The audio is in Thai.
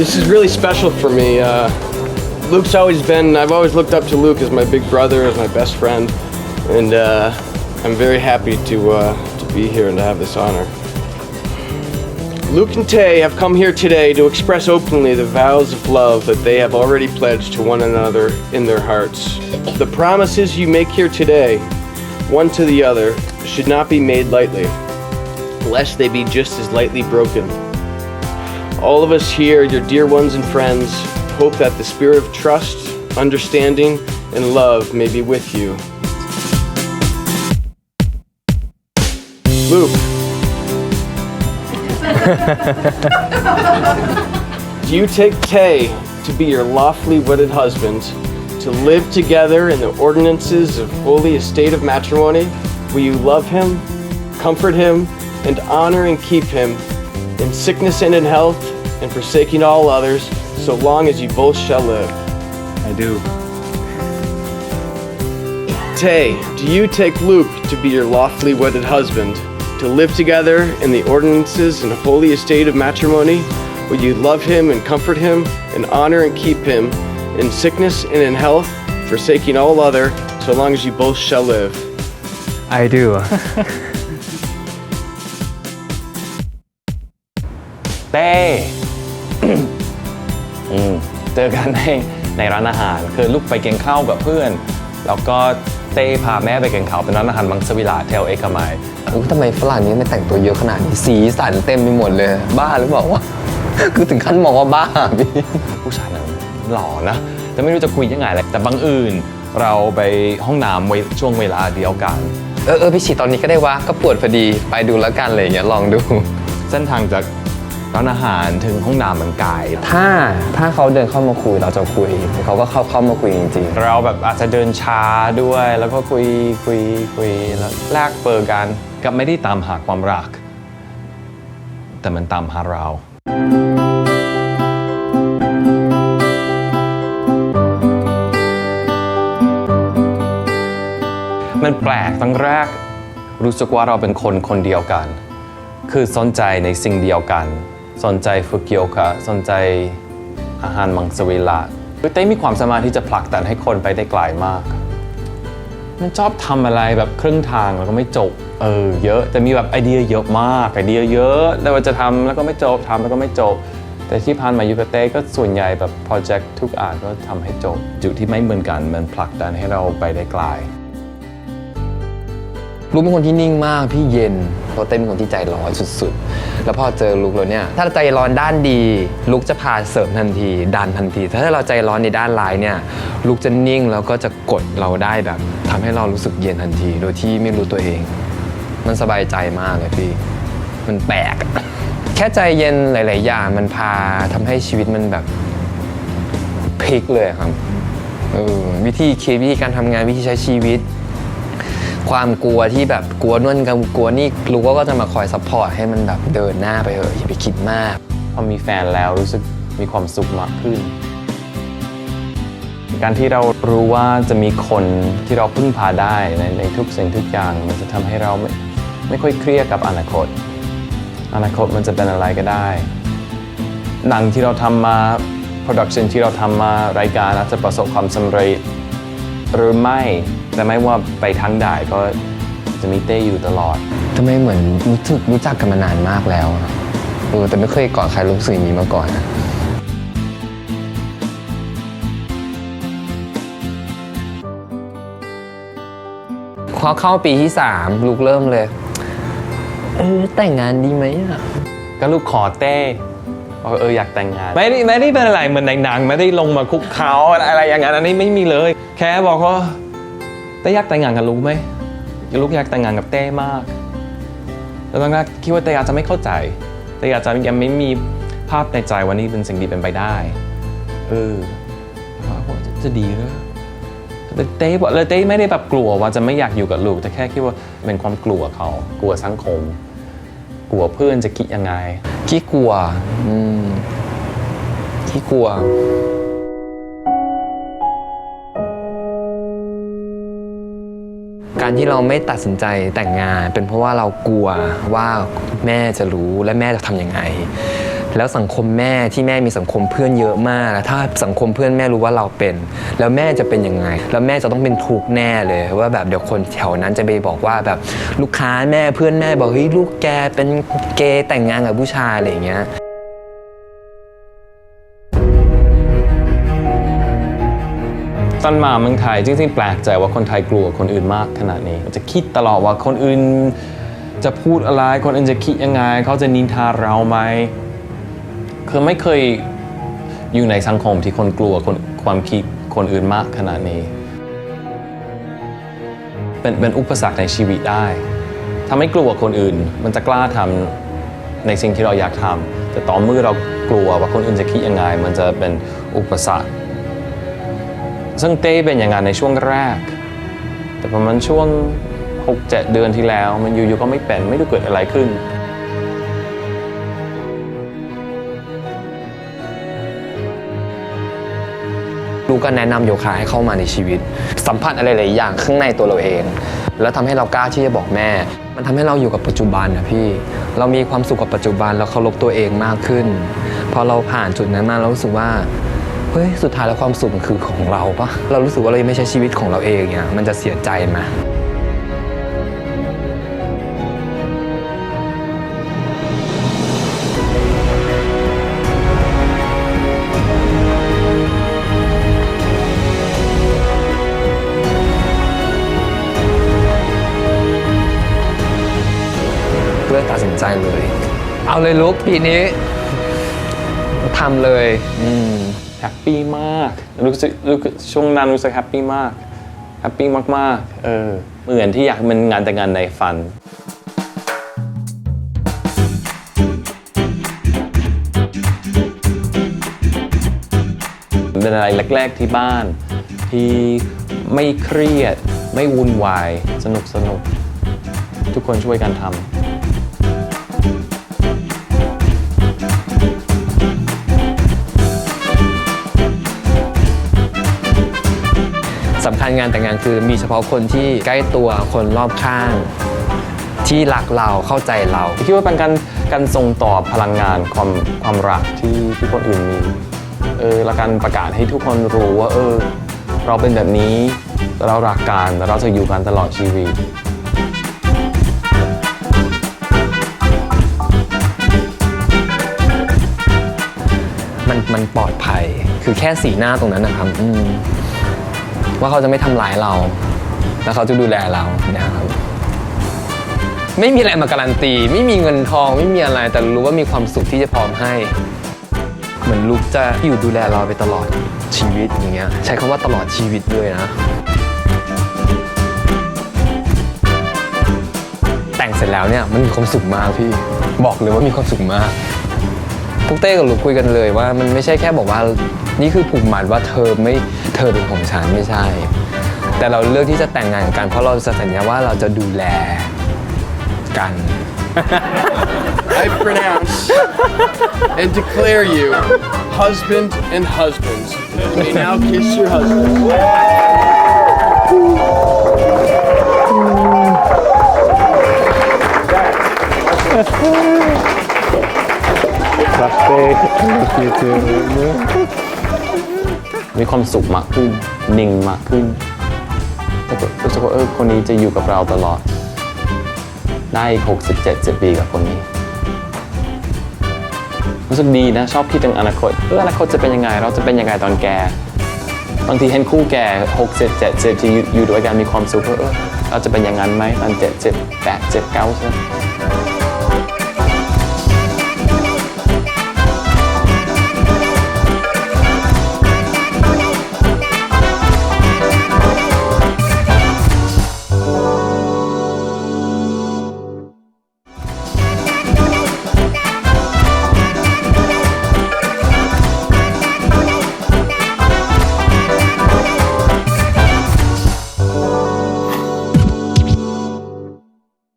This is really special for me. Uh, Luke's always been, I've always looked up to Luke as my big brother, as my best friend, and uh, I'm very happy to, uh, to be here and to have this honor. Luke and Tay have come here today to express openly the vows of love that they have already pledged to one another in their hearts. The promises you make here today, one to the other, should not be made lightly, lest they be just as lightly broken. All of us here, your dear ones and friends, hope that the spirit of trust, understanding, and love may be with you. Luke. Do you take Tay to be your lawfully wedded husband, to live together in the ordinances of holy estate of matrimony? Will you love him, comfort him, and honor and keep him in sickness and in health, and forsaking all others, so long as you both shall live? I do Tay, do you take Luke to be your lawfully wedded husband, to live together in the ordinances and holy estate of matrimony? Will you love him and comfort him, and honor and keep him in sickness and in health, forsaking all other, so long as you both shall live? I do เต้อืมเจอกันในในร้านอาหาร คือลูกไปกินข้าวกับเพื่อน แล้วก็เต้พาแม่ไปกินข้าวเป็นร้านอาหารมังสวิรัตแถวเอกมัยอุ๊ยทำไมฝรั่งนี้ไม่แต่งตัวเยอะขนาดนี้สีสันเต็มไปหมดเลย บ้าหรือเปล่าวะคือถึงขั้นมองว่าบ้าพี่ผู้ชายนั้นหล่อนะแต่ไม่รู้จะคุยยังไงแหละแต่บังเอิญเราไปห้องน้ำไว้ช่วงเวลาเดียวกัน เออเออพี่ฉีดตอนนี้ก็ได้วะก็ปวดพอดีไปดูแล้วกันอะไรอย่างเงี้ยลองดู เส้นทางจาก ร้านอาหารถึงห้องน้ำมันไกลถ้าถ้าเขาเดินเข้ามาคุยเราจะคุยเขาก็เข้าเข้ามาคุยจริงเราแบบอาจจะเดินช้าด้วย แล้วก็คุยคุยคุยแล้วแลกเบอร์กันกับไม่ได้ตามหาความรัก แต่มันตามหาเรามันแปลกตั้งแรก รู้สึกว่าเราเป็นคนคนเดียวกัน คือสนใจในสิ่งเดียวกัน สนใจฟุกิโอคะสนใจอาหารมังสวิรัตคือเต้มีความสามารถที่จะผลักดันให้คนไปได้ไกลมาก มันชอบทำอะไรแบบครึ่งทางแล้วก็ไม่จบ เออเยอะแต่มีแบบไอเดียเยอะมากไอเดียเยอะแล้วว่าจะทำแล้วก็ไม่จบทำแล้วก็ไม่จบ แต่ที่ผ่านมายูกเต้ก็ส่วนใหญ่แบบโปรเจกต์ทุกอ่านก็ทำให้จบจุดที่ไม่เหมือนกันมันผลักดันให้เราไปได้ไกล ลูกเป็นคนที่นิ่งมากพี่เย็นเพราะเต้นเป็นคนที่ใจร้อนสุดๆ แล้วพอเจอลูกแล้วเนี่ย ถ้าใจร้อนด้านดีลูกจะพาเสริมทันที ดันทันที ถ้าเราใจร้อนในด้านร้ายเนี่ยลูกจะนิ่งแล้วก็จะกดเราได้แบบทำให้เรารู้สึกเย็นทันที โดยที่ไม่รู้ตัวเอง มันสบายใจมากเลยพี่ มันแปลก แค่ใจเย็นหลาย ๆ อย่างมันพาทำให้ชีวิตมันแบบพลิกเลยครับเออวิธีคิดวิธีการทำงานวิธีใช้ชีวิต ความกลัวที่แบบกลัวนู่นกับกลัวนี่ลูกก็จะมาคอยซัพพอร์ตให้มันแบบเดินหน้าไปเถอะอย่าไปคิดมาก พอมีแฟนแล้วรู้สึกมีความสุขมากขึ้น การที่เรารู้ว่าจะมีคนที่เราพึ่งพาได้ในในทุกสิ่งทุกอย่างมันจะทำให้เราไม่ไม่ค่อยเครียดกับอนาคต อนาคตมันจะเป็นอะไรก็ได้ หนังที่เราทำมา production ที่เราทำมารายการอาจจะประสบความสำเร็จหรือไม่ แต่ไม่ว่าไปทางใดก็จะมีเต้อยู่ตลอดทำไมเหมือนรู้สึกรู้จักกันมานานมากแล้วอะเออแต่ไม่เคยกอดใครรู้สึกอย่างนี้มาก่อนนะพอเข้าปีที่สามลูกเริ่มเลย เออแต่งงานดีไหมอะก็ลูกขอเต้บอกเอออยากแต่งงาน ไม่ได้ไม่ได้เป็นอะไรเหมือนในหนังไม่ได้ลงมาคุกเขาอะไรอะไรอย่างนั้นอันนี้ไม่มีเลย แค่บอกว่า เต้อยากแต่งงานกับลูกไหมลูกอยากแต่งงานกับเต้มาก แล้วตอนแรกคิดว่าเต้อาจจะไม่เข้าใจ เต้อาจจะยังไม่มีภาพในใจว่านี่เป็นสิ่งดีเป็นไปได้ เออว่าจะดีหรอแต่เต้บอกเลยเต้ไม่ได้แบบกลัวว่าจะไม่อยากอยู่กับลูก แต่แค่คิดว่าเป็นความกลัวเขา กลัวสังคม กลัวเพื่อนจะคิดยังไงขี้กลัวอืมขี้กลัว การที่เราไม่ตัดสินใจแต่งงาน เป็นเพราะว่าเรากลัวว่าแม่จะรู้และแม่จะทำยังไง แล้วสังคมแม่ที่แม่มีสังคมเพื่อนเยอะมาก ถ้าสังคมเพื่อนแม่รู้ว่าเราเป็น แล้วแม่จะเป็นยังไง แล้วแม่จะต้องเป็นทุกข์แน่เลย ว่าแบบเดี๋ยวคนแถวนั้นจะไปบอกว่าแบบลูกค้าแม่เพื่อนแม่บอกเฮ้ยลูกแกเป็นเกย์แต่งงานกับผู้ชายอะไรอย่างเงี้ย ตอนมาเมืองไทยจริงๆแปลกใจว่าคนไทยกลัวคนอื่นมากขนาดนี้ จะคิดตลอดว่าคนอื่นจะพูดอะไร คนอื่นจะคิดยังไง เขาจะนินทาเราไหมคือไม่เคยอยู่ในสังคมที่คนกลัวคนความคิดคนอื่นมากขนาดนี้ เป็นเป็นอุปสรรคในชีวิตได้ถ้าไม่กลัวคนอื่น มันจะกล้าทำในสิ่งที่เราอยากทำแต่ตอนเมื่อเรากลัวว่าคนอื่นจะคิดยังไง มันจะเป็นอุปสรรค ซึ่งเต้เป็นอย่างนั้นในช่วงแรก แต่ประมาณช่วง 6-7 เดือนที่แล้ว มันอยู่ๆก็ไม่เป็นไม่รู้เกิดอะไรขึ้นลูกก็แนะนำโยคะให้เข้ามาในชีวิต สัมผัสอะไรหลายอย่างข้างในตัวเราเอง แล้วทำให้เรากล้าที่จะบอกแม่ มันทำให้เราอยู่กับปัจจุบันนะพี่ เรามีความสุขกับปัจจุบันแล้วเคารพตัวเองมากขึ้น พอเราผ่านจุดนั้นมาเรารู้สึกว่า เฮ้ย สุดท้ายแล้วความสุขมันคือของเราปะเรารู้สึกว่าเรายังไม่ใช่ชีวิตของเราเองเนี่ยมันจะเสียใจไหมเลือตัดสินใจเลย เอาเลยลุกปีนี้ทำเลย อืม แฮปปี้มากรู้สึกรู้ช่วงนั้นรู้สึกแฮปปี้มากแฮปปี้มากๆเออเหมือนที่อยากเป็นงานแต่งงานในฝันเป็นอะไรแรก ๆที่บ้าน ที่ไม่เครียด ไม่วุ่นวาย สนุกสนุก ทุกคนช่วยกันทำ สำคัญงานแต่งงานคือมีเฉพาะคนที่ใกล้ตัวคนรอบข้าง ที่รักเราเข้าใจเราคิดว่าเป็นการการส่งต่อพลังงานความความรักที่ที่คนอื่นมีเออและการประกาศให้ทุกคนรู้ว่าเออ เราเป็นแบบนี้เรารักกันเราจะอยู่กันตลอดชีวิตมันมันปลอดภัย คือแค่สีหน้าตรงนั้นนะครับอืม ว่าเขาจะไม่ทำร้ายเรา แล้วเขาจะดูแลเรานะครับไม่มีอะไรมาการันตี ไม่มีเงินทองไม่มีอะไรแต่รู้ว่ามีความสุขที่จะพร้อมให้ เหมือนลูกจะอยู่ดูแลเราไปตลอดชีวิตอย่างเงี้ยใช้คำว่าตลอดชีวิตเลยนะ แต่งเสร็จแล้วเนี่ยมันมีความสุขมากพี่บอกเลยว่ามีความสุขมากพวกเต้กับลูกคุยกันเลยว่ามันไม่ใช่แค่บอกว่านี่คือผูกมัดว่าเธอไม่ เธอเป็นของฉันไม่ใช่ แต่เราเลือกที่จะแต่งงานกัน เพราะเราจะสัญญาว่าเราจะดูแลกัน I pronounce and declare you husband and husbands. You may now kiss your husband. มีความสุขมากขึ้น นิ่งมากขึ้นแต่ก็รู้สึกว่าเออคนนี้จะอยู่กับเราตลอด ได้อีก60 70ปีกับคนนี้ รู้สึกดีนะชอบคิดถึงอนาคตเอออนาคตจะเป็นยังไง เราจะเป็นยังไงตอนแก่บางทีเห็นคู่แก่60 70ที่อยู่อยู่ด้วยกันมีความสุขเออเราจะเป็นอย่างนั้นไหมตอน70 80 90